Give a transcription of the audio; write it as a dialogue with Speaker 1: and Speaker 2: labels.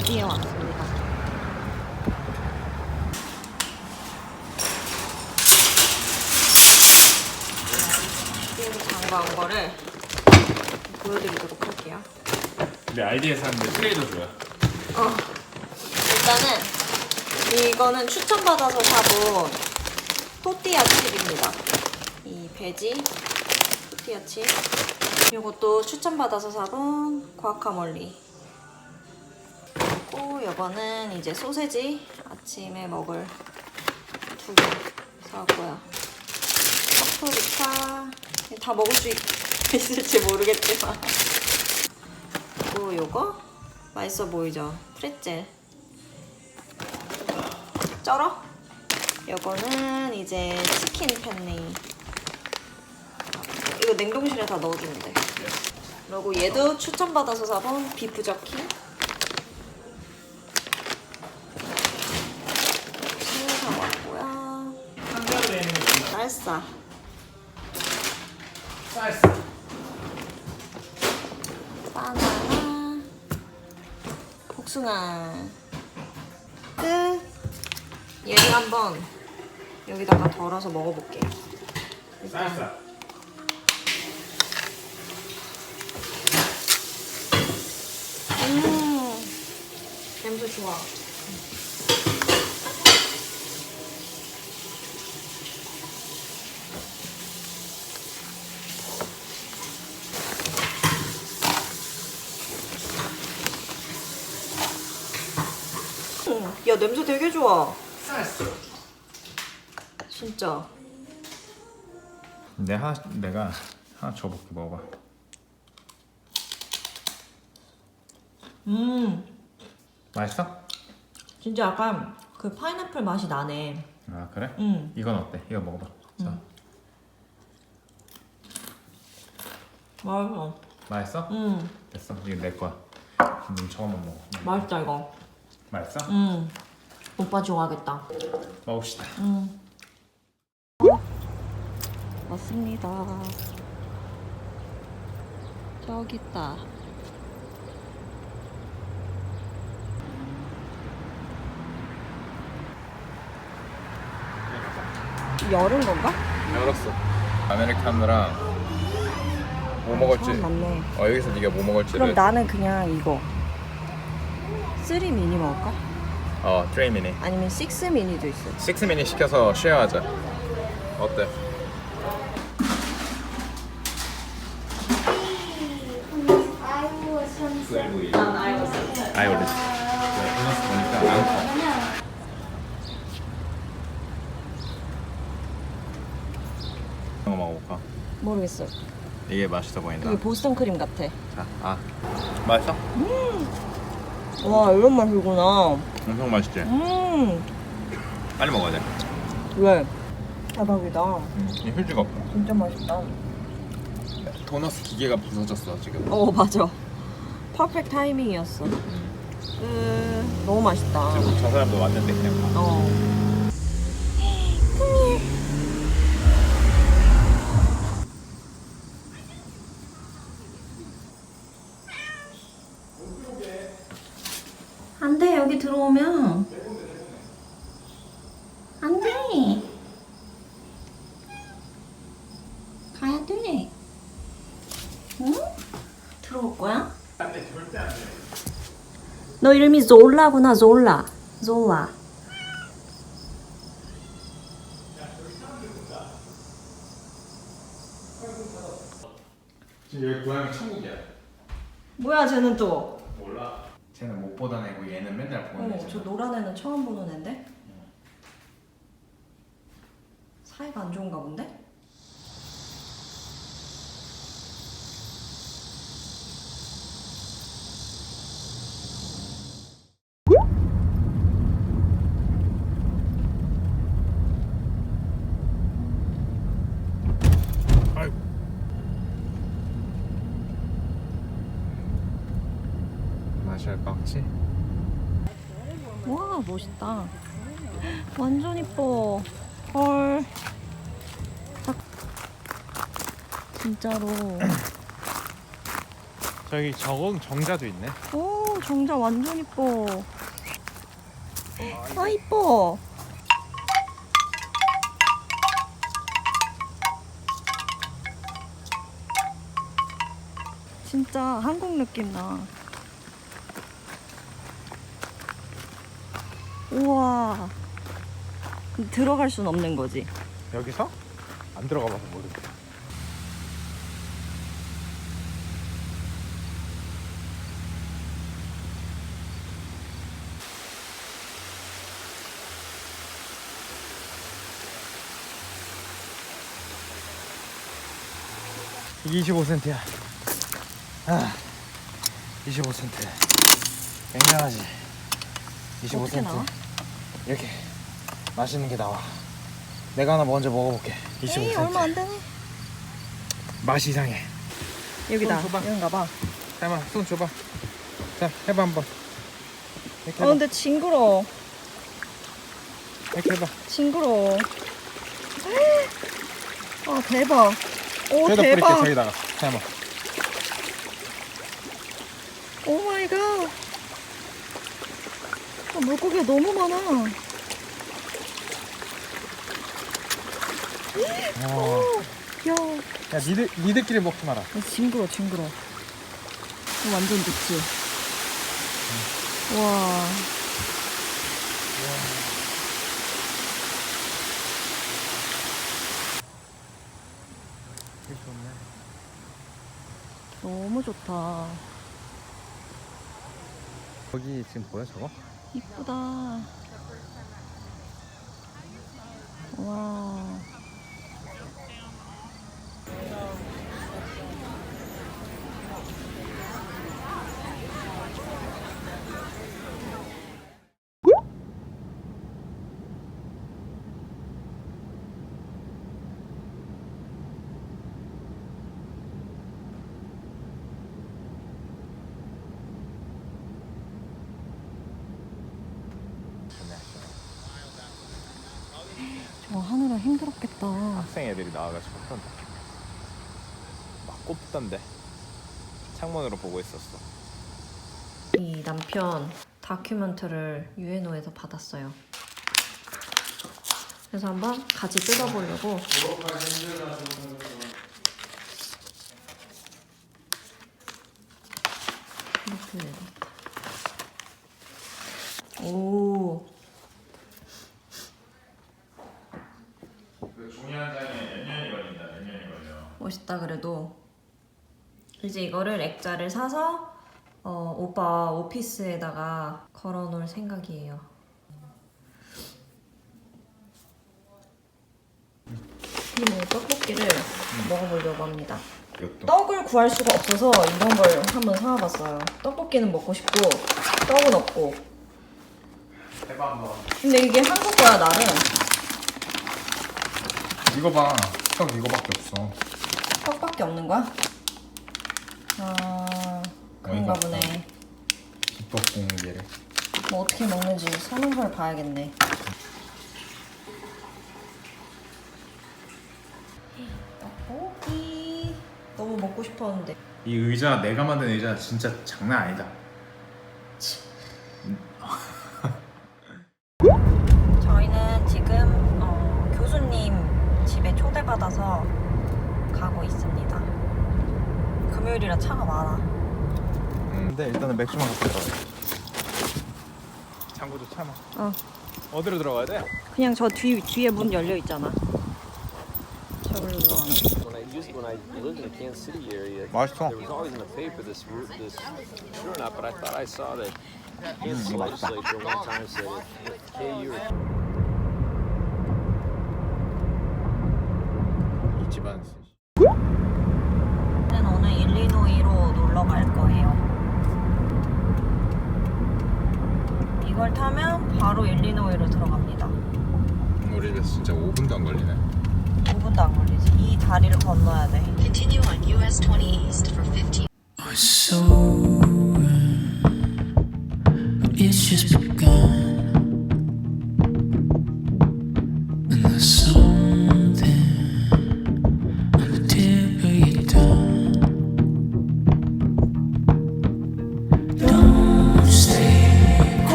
Speaker 1: 알디에 왔습니다. 여기 장바온 거를 보여드리도록 할게요.
Speaker 2: 근데 알디에 샀는데 트레이더 줘요.
Speaker 1: 어, 일단은 이거는 추천받아서 사본 토띠아 칩입니다. 이 베지 토띠아 칩. 이것도 추천받아서 사본 과카몰리. 그리고 이거는 이제 소세지 아침에 먹을 두 개 사왔고요. 파프리카 다 먹을 수 있, 있을지 모르겠지만 그리고 요거 맛있어 보이죠? 프레첼 쩔어? 요거는 이제 치킨 팬네이 이거 냉동실에 다 넣어주면 돼 그리고 얘도 추천받아서 사본 비프 저키
Speaker 2: 거
Speaker 1: 쌀싸
Speaker 2: 쌀스.
Speaker 1: 바나나. 복숭아. 끝. 얘를 한번 여기다가 덜어서 먹어볼게요
Speaker 2: 쌀스.
Speaker 1: 음. 냄새 좋아 음, 야 냄새 되게 좋아. 진짜
Speaker 2: 내 하나 내가 하나 줘볼게 먹어봐.
Speaker 1: 음
Speaker 2: 맛있어?
Speaker 1: 진짜 약간 그 파인애플 맛이 나네
Speaker 2: 아 그래?
Speaker 1: 음
Speaker 2: 이건 어때? 이거 먹어봐. 자,
Speaker 1: 맛있어
Speaker 2: 맛있어?
Speaker 1: 음
Speaker 2: 됐어. 이거 내 거야. 음, 저거만 먹어.
Speaker 1: 맛있다 이거
Speaker 2: 맛있어?
Speaker 1: 음 오빠 좋아하겠다
Speaker 2: 먹읍시다.
Speaker 1: 음 맞습니다 저기 있다 열은 건가?
Speaker 2: 열었어. 아메리카노랑 뭐 먹을지.
Speaker 1: 처음 맞네
Speaker 2: 어 여기서 네가 뭐 먹을지를.
Speaker 1: 그럼 나는 그냥 이거 3 미니 먹을까?
Speaker 2: 어 트레이 미니.
Speaker 1: 아니면 6 미니도 있어
Speaker 2: 6 미니 시켜서 쉐어하자. 어때? 아이올리스. 보니까 커. 이거 먹어볼까?
Speaker 1: 모르겠어
Speaker 2: 이게 맛있어 보인다.
Speaker 1: 이게 보스턴 크림 같아
Speaker 2: 자, 아 맛있어?
Speaker 1: 와 이런 맛이구나
Speaker 2: 엄청 맛있지?
Speaker 1: 음
Speaker 2: 빨리 먹어야 돼.
Speaker 1: 왜? 대박이다
Speaker 2: 이 휴지가 없다.
Speaker 1: 진짜 맛있다
Speaker 2: 도너스 기계가 부서졌어 지금.
Speaker 1: 어 맞아 퍼펙트 타이밍이었어 음, 너무 맛있다
Speaker 2: 지금 저 사람도 왔는데 그냥 가.
Speaker 1: 어 안돼 여기 들어오면 안돼 돼 응? 들어올 거야? 너 이름이 졸라구나 졸라 졸라
Speaker 2: 지금 여기 고향이 천국이야.
Speaker 1: 뭐야 쟤는 또
Speaker 2: 몰라. 쟤는 못 보던 애고 얘는 맨날 보는
Speaker 1: 어,
Speaker 2: 애잖아.
Speaker 1: 저 노란 애는 처음 보는 애인데 사이가 안 좋은가 본데?
Speaker 2: 마셔 깍지.
Speaker 1: 와 멋있다. 완전 이뻐. 헐. 딱. 진짜로.
Speaker 2: 저기 저공 정자도 있네.
Speaker 1: 오 정자 완전 이뻐. 아 이뻐. 진짜 한국 느낌 나 우와 들어갈 순 없는 거지
Speaker 2: 여기서 안 들어가 봐서 모르겠어. 이게 25센트야. 아, 25센트. 굉장하지.
Speaker 1: 어떻게 나와?
Speaker 2: 25센트. 이렇게 맛있는 게 나와. 내가 하나 먼저 먹어볼게. 25센트.
Speaker 1: 에이 얼마 안 되네
Speaker 2: 맛이 이상해.
Speaker 1: 여기다
Speaker 2: 손 줘봐.
Speaker 1: 여긴가 봐
Speaker 2: 잠깐만 손 줘봐. 자 해봐 한번. 이렇게
Speaker 1: 아
Speaker 2: 해봐.
Speaker 1: 근데 징그러워
Speaker 2: 이렇게 해봐.
Speaker 1: 징그러워 아 대박 오
Speaker 2: 저기다 뿌릴게
Speaker 1: 대박
Speaker 2: 저기다가. 잠깐만.
Speaker 1: 오 마이 갓 아, 물고기가 너무 많아
Speaker 2: 어. 야야 니들 니들끼리 먹지 마라.
Speaker 1: 아, 징그러 징그러 이거 완전 좋지 와
Speaker 2: 되게 좋네.
Speaker 1: 너무 좋다
Speaker 2: 거기 지금 보여 저거?
Speaker 1: 이쁘다. 와 힘들었겠다
Speaker 2: 학생 애들이 나와가지고 막 꼽던데. 창문으로 보고 있었어.
Speaker 1: 이 남편 다큐멘터를 유엔오에서 받았어요. 그래서 한번 같이 뜯어보려고. 이렇게. 오,
Speaker 2: 그 종이 한 장에 몇 년이 걸린다. 몇 년이 걸려.
Speaker 1: 멋있다 그래도. 이제 이거를 액자를 사서 어, 오빠 오피스에다가 걸어놓을 생각이에요. 이모 떡볶이를 먹어보려고 합니다.
Speaker 2: 이것도.
Speaker 1: 떡을 구할 수가 없어서 이런 걸 한번 사와봤어요. 떡볶이는 먹고 싶고 떡은 없고.
Speaker 2: 해봐 한번.
Speaker 1: 근데 이게 한국 거야 나름.
Speaker 2: 이거 봐. 떡 이거밖에 없어.
Speaker 1: 떡밖에 없는 거야? 아 그런가
Speaker 2: 어이가
Speaker 1: 보네.
Speaker 2: 기떡 공개를.
Speaker 1: 뭐 어떻게 먹는지 설명서를 봐야겠네. 떡볶이 너무 먹고 싶었는데.
Speaker 2: 이 의자 내가 만든 의자 진짜 장난 아니다.
Speaker 1: 저희는 지금 어, 교수님 집에 초대받아서 가고 있습니다. 금요일이라 차가 많아.
Speaker 2: 근데 일단은 맥주만 갖고 들어가. 창고도 참아.
Speaker 1: 어.
Speaker 2: 어디로 들어가야 돼?
Speaker 1: 그냥 저 뒤, 뒤에 문 열려 있잖아. 저걸로 들어가면.
Speaker 3: When I used when I lived in the Kansas City area,
Speaker 2: 맛있어.
Speaker 3: there was always in the paper this root this sure enough, but I thought I saw that Kansas City legislature one time said if, if